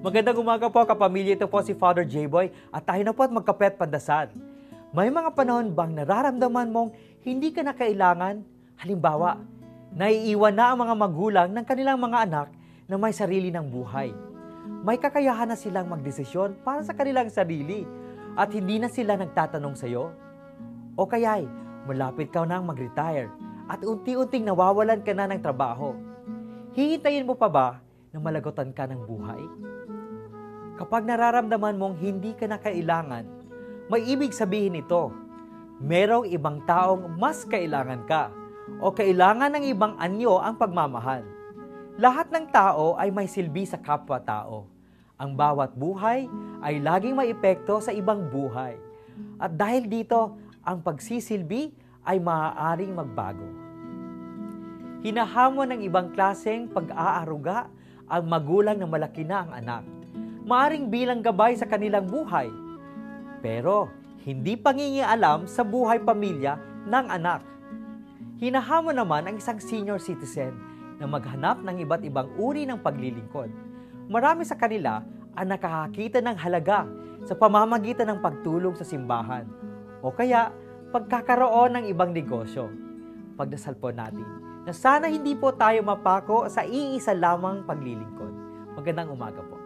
Magandang umaga po kapamilya. Ito po si Father J-Boy at tayo na po at magkapet pandasal. May mga panahon bang nararamdaman mong hindi ka na kailangan? Halimbawa, naiiwan na ang mga magulang ng kanilang mga anak na may sarili ng buhay. May kakayahan na silang magdesisyon para sa kanilang sarili at hindi na sila nagtatanong sa iyo. O kaya'y malapit ka nang mag-retire at unti-unting nawawalan ka na ng trabaho. Hihintayin mo pa ba na malagutan ka ng buhay? Kapag nararamdaman mong hindi ka na kailangan, may ibig sabihin ito, merong ibang taong mas kailangan ka o kailangan ng ibang anyo ang pagmamahal. Lahat ng tao ay may silbi sa kapwa-tao. Ang bawat buhay ay laging may epekto sa ibang buhay. At dahil dito, ang pagsisilbi ay maaaring magbago. Hinahamon ng ibang klaseng pag-aaruga ang magulang na malaki na ang anak. Maaring bilang gabay sa kanilang buhay. Pero hindi pangingialam sa buhay pamilya ng anak. Hinahamon naman ang isang senior citizen na maghanap ng iba't ibang uri ng paglilingkod. Marami sa kanila ang nakakakita ng halaga sa pamamagitan ng pagtulong sa simbahan o kaya pagkakaroon ng ibang negosyo. Pagdasal po natin na sana hindi po tayo mapako sa iisa lamang paglilingkod. Magandang umaga po.